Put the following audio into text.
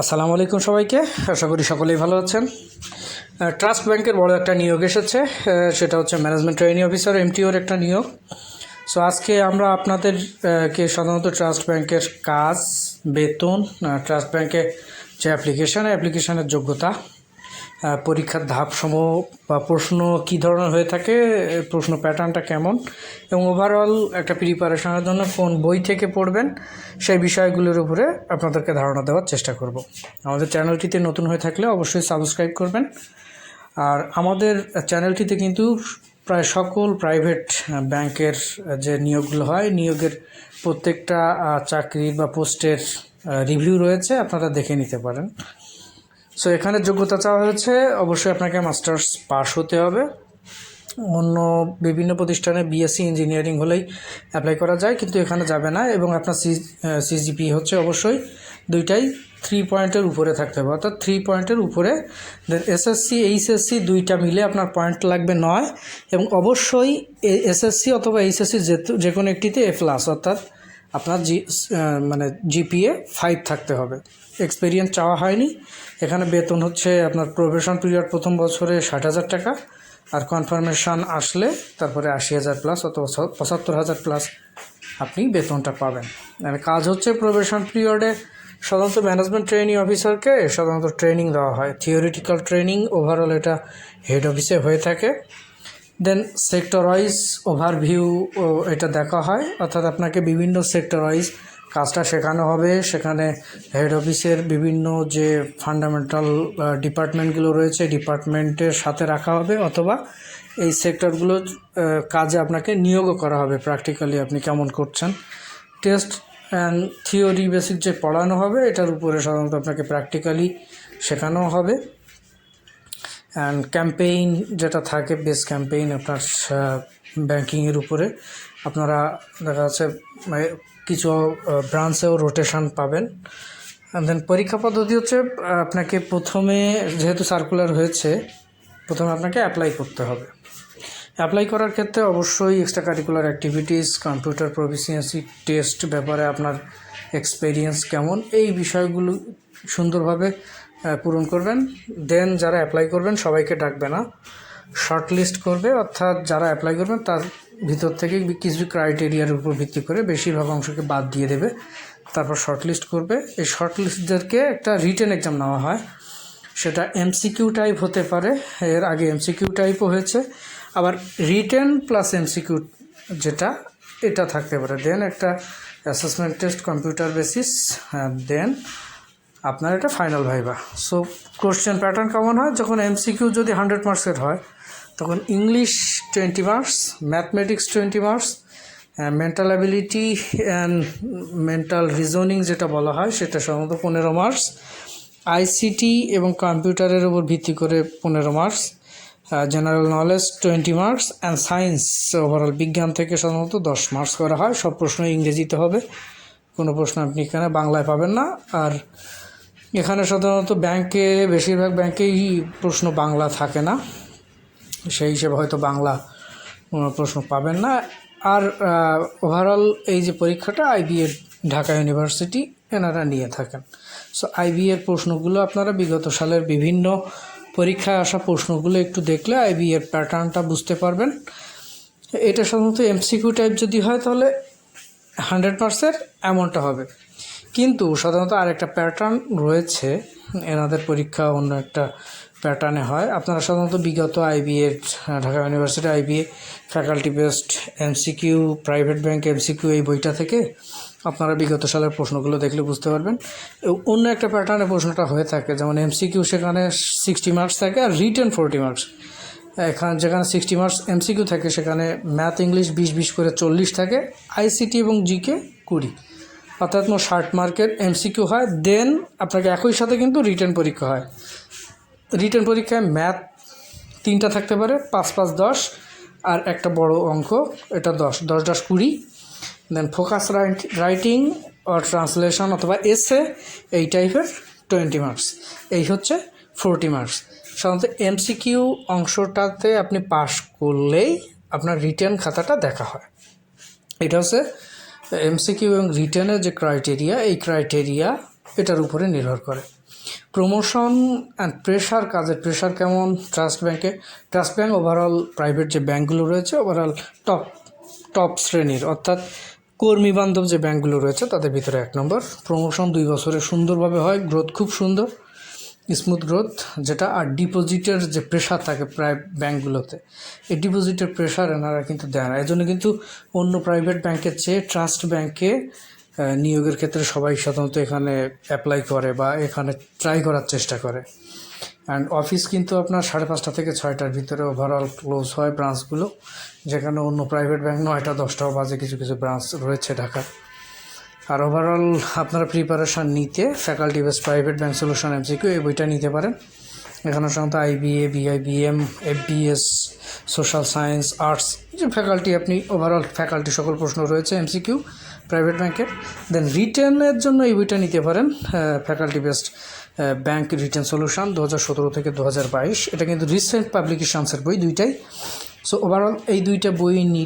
আসসালামু আলাইকুম সবাইকে। আশা করি সকলেই ভালো আছেন। ট্রাস্ট ব্যাংকের বড় একটা নিয়োগ এসেছে। সেটা হচ্ছে ম্যানেজমেন্ট ট্রেনিং অফিসার এমটিওর একটা নিয়োগ। সো আজকে আমরা আপনাদেরকে সাধারণত ট্রাস্ট ব্যাংকের কাজ, বেতন ট্রাস্ট ব্যাংকে যে অ্যাপ্লিকেশান অ্যাপ্লিকেশানের যোগ্যতা পরীক্ষার ধাপসমূহ বা প্রশ্ন কী ধরনের হয়ে থাকে প্রশ্ন প্যাটার্নটা কেমন, এবং ওভারঅল একটা প্রিপারেশনের জন্য কোন বই থেকে পড়বেন, সেই বিষয়গুলোর উপরে আপনাদেরকে ধারণা দেওয়ার চেষ্টা করব। আমাদের চ্যানেলটিতে নতুন হয়ে থাকলে অবশ্যই সাবস্ক্রাইব করবেন। আর আমাদের চ্যানেলটিতে কিন্তু প্রায় সকল প্রাইভেট ব্যাংকের যে নিয়োগগুলো হয়, নিয়োগের প্রত্যেকটা চাকরির বা পোস্টের রিভিউ রয়েছে, আপনারা দেখে নিতে পারেন। সো এখানে যোগ্যতা চাওয়া হয়েছে, অবশ্যই আপনাকে মাস্টার্স পাস হতে হবে। অন্য বিভিন্ন প্রতিষ্ঠানে বিএসসি ইঞ্জিনিয়ারিং হলেই অ্যাপ্লাই করা যায়, কিন্তু এখানে যাবে না এবং আপনার সি সিজিপি হচ্ছে অবশ্যই দুইটাই থ্রি পয়েন্টের উপরে থাকতে হবে। অর্থাৎ থ্রি পয়েন্টের উপরে। দেন এসএসসি এইচএসসি দুইটা মিলে আপনার পয়েন্ট লাগবে নয় এবং অবশ্যই এসএসসি অথবা এইচএসসি যে যে কোনো একটিতে এ প্লাস অর্থাৎ আপনার জি মানে জিপিএ ফাইভ থাকতে হবে। এক্সপিরিয়েন্স চাওয়া হয়নি। এখানে বেতন হচ্ছে আপনার প্রবেশন পিরিয়ড প্রথম বছরে ষাট হাজার টাকা আর কনফার্মেশন আসলে তারপরে আশি হাজার প্লাস অথবা পঁচাত্তর হাজার প্লাস আপনি বেতনটা পাবেন। আর কাজ হচ্ছে প্রবেশন পিরিয়ডে সাধারণত ম্যানেজমেন্ট ট্রেনিং অফিসারকে সাধারণত ট্রেনিং দেওয়া হয়। থিওরিটিক্যাল ট্রেনিং ওভারঅল এটা হেড অফিসে হয়ে থাকে। দেন সেক্টর ওয়াইজ ওভারভিউ এটা দেখা হয়। অর্থাৎ আপনাকে বিভিন্ন সেক্টর ওয়াইজ কাজটা শেখানো হবে। সেখানে হেড অফিসের বিভিন্ন যে ফান্ডামেন্টাল ডিপার্টমেন্টগুলো রয়েছে ডিপার্টমেন্টের সাথে রাখা হবে। অথবা এই সেক্টরগুলো কাজে আপনাকে নিয়োগও করা হবে। প্র্যাকটিক্যালি আপনি কেমন করছেন? টেস্ট অ্যান্ড থিওরি বেসিক যে পড়ানো হবে, এটার উপরে সাধারণত আপনাকে প্র্যাকটিক্যালি শেখানো হবে। অ্যান্ড ক্যাম্পেইন যেটা থাকে বেস ক্যাম্পেইন আপনার ব্যাংকিংয়ের উপরে, আপনারা দেখা যাচ্ছে মানে কিছু ব্রাঞ্চেও রোটেশন পাবেন। অ্যান্ড দেন পরীক্ষা পদ্ধতি হচ্ছে, আপনাকে প্রথমে যেহেতু সার্কুলার হয়েছে, প্রথমে আপনাকে অ্যাপ্লাই করতে হবে। অ্যাপ্লাই করার ক্ষেত্রে অবশ্যই extra curricular activities computer proficiency test ব্যাপারে আপনার এক্সপেরিয়েন্স কেমন, এই বিষয়গুলো সুন্দরভাবে পূরণ করবেন। দেন যারা অ্যাপ্লাই করবেন, সবাইকে ডাকবে না। শর্ট লিস্ট করবে, অর্থাৎ যারা অ্যাপ্লাই করবেন, তার ভিতর থেকে কিছু ক্রাইটেরিয়ার উপর ভিত্তি করে বেশিরভাগ অংশকে বাদ দিয়ে দেবে। তারপর শর্ট লিস্ট করবে। এই শর্ট লিস্টদেরকে একটা রিটেন এক্সাম নেওয়া হয়। সেটা এমসিকিউ টাইপ হতে পারে। এর আগে এমসিকিউ টাইপও হয়েছে। আবার রিটেন প্লাস এমসিকিউ যেটা, এটা থাকতে পারে। দেন একটা assessment test computer basis then আপনার এটা final viva. So question pattern কেমন হয়? যখন এমসিকিউ যদি হান্ড্রেড মার্কসের হয়, তখন English twenty marks mathematics twenty marks mental ability and mental reasoning যেটা বলা হয়, সেটা সাধারণত পনেরো মার্কস আইসিটি এবং কম্পিউটারের উপর ভিত্তি করে পনেরো marks general knowledge twenty marks and science overall বিজ্ঞান থেকে সাধারণত দশ মার্কস করা হয়। সব প্রশ্ন ইংরেজিতে হবে। কোনো প্রশ্ন আপনি এখানে বাংলায় পাবেন না। আর এখানে সাধারণত ব্যাংকে, বেশিরভাগ ব্যাংকেই প্রশ্ন বাংলা থাকে না। সেই হিসেবে হয়তো বাংলা প্রশ্ন পাবেন না। আর ওভারঅল এই যে পরীক্ষাটা আইবিএর ঢাকা ইউনিভার্সিটি, এনারা নিয়ে থাকেন। সো আইবিএর প্রশ্নগুলো আপনারা বিগত সালের বিভিন্ন পরীক্ষায় আসা প্রশ্নগুলো একটু দেখলে আইবিএর প্যাটার্নটা বুঝতে পারবেন। এটা সাধারণত এমসিকিউ টাইপ যদি হয় তাহলে হান্ড্রেড পার্সেন্ট এমনটা হবে। কিন্তু সাধারণত আরেকটা প্যাটার্ন রয়েছে, এনাদের পরীক্ষা অন্য একটা প্যাটার্নে হয়। আপনারা সাধারণত বিগত IBA Dhaka University IBA faculty based MCQ private bank MCQ এই বইটা থেকে আপনারা বিগত সালের প্রশ্নগুলো দেখলে বুঝতে পারবেন। অন্য একটা প্যাটার্নে প্রশ্নটা হয়ে থাকে, যেমন এমসিকিউ সেখানে সিক্সটি মার্কস থাকে আর রিটেন ফোরটি মার্কস এখানে যেখানে সিক্সটি মার্কস এমসিকিউ থাকে, সেখানে ম্যাথ ইংলিশ বিশ বিশ করে চল্লিশ থাকে আইসিটি এবং জিকে কুড়ি। অর্থাৎ মোট ষাট মার্কের এমসিকিউ হয় দেন আপনাকে একই সাথে কিন্তু রিটেন পরীক্ষা হয়। রিটেন পরীক্ষায় ম্যাথ তিনটা থাকতে পারে, পাঁচ পাঁচ দশ, আর একটা বড় অঙ্ক, এটা দশ দশ দশ কুড়ি। Then focus writing or translation অথবা এসে এই টাইপের টোয়েন্টি মার্কস এই হচ্ছে ফোরটি মার্কস সাধারণত এমসিকিউ অংশটাতে আপনি পাস করলেই আপনার রিটার্ন খাতাটা দেখা হয়। এটা হচ্ছে এমসিকিউ এবং রিটার্নের যে ক্রাইটেরিয়া এই ক্রাইটেরিয়া এটার উপরে নির্ভর করে। প্রমোশন অ্যান্ড প্রেশার কাজের প্রেশার কেমন? ট্রাস্ট ব্যাংকে ট্রাস্ট ব্যাংক ওভারঅল প্রাইভেট যে ব্যাংকগুলো রয়েছে ওভারঅল টপ টপ শ্রেণির, অর্থাৎ কর্মী বান্ধব যে ব্যাংকগুলো রয়েছে, তাদের ভিতরে এক নম্বর। প্রমোশন দুই বছরে সুন্দরভাবে হয় গ্রোথ খুব সুন্দর। স্মুথ গ্রোথ, যেটা আর ডিপোজিটের যে প্রেশার থাকে প্রায় ব্যাঙ্কগুলোতে এই ডিপোজিটের প্রেশার এনারা কিন্তু দেয় না। এই জন্য কিন্তু অন্য প্রাইভেট ব্যাংকের চেয়ে ট্রাস্ট ব্যাংকে নিয়োগের ক্ষেত্রে সবাই সাধারণত এখানে অ্যাপ্লাই করে বা এখানে ট্রাই করার চেষ্টা করে। অ্যান্ড অফিস কিন্তু আপনার সাড়ে পাঁচটা থেকে ছয়টার ভিতরে ওভারঅল ক্লোজ হয় ব্রাঞ্চগুলো যেখানে অন্য প্রাইভেট ব্যাংক নয়টা, দশটাও বাজে কিছু কিছু ব্রাঞ্চ রয়েছে ঢাকা আর ওভারঅল আপনারা প্রিপারেশান নিতে faculty base private bank solution MCQ এই বইটা নিতে পারেন। এখানে সাধারণত IBA BIBM FBS social science arts যে ফ্যাকাল্টি আপনি ওভারঅল ফ্যাকাল্টি সকল প্রশ্ন রয়েছে এমসিকিউ প্রাইভেট ব্যাংকের দেন রিটেনের জন্য এই বইটা নিতে পারেন faculty based bank written solution দু হাজার সতেরো থেকে দু হাজার বাইশ। এটা কিন্তু রিসেন্ট পাবলিকেশনসের বই দুইটাই। সো ওভারঅল এই দুইটা বই নিলে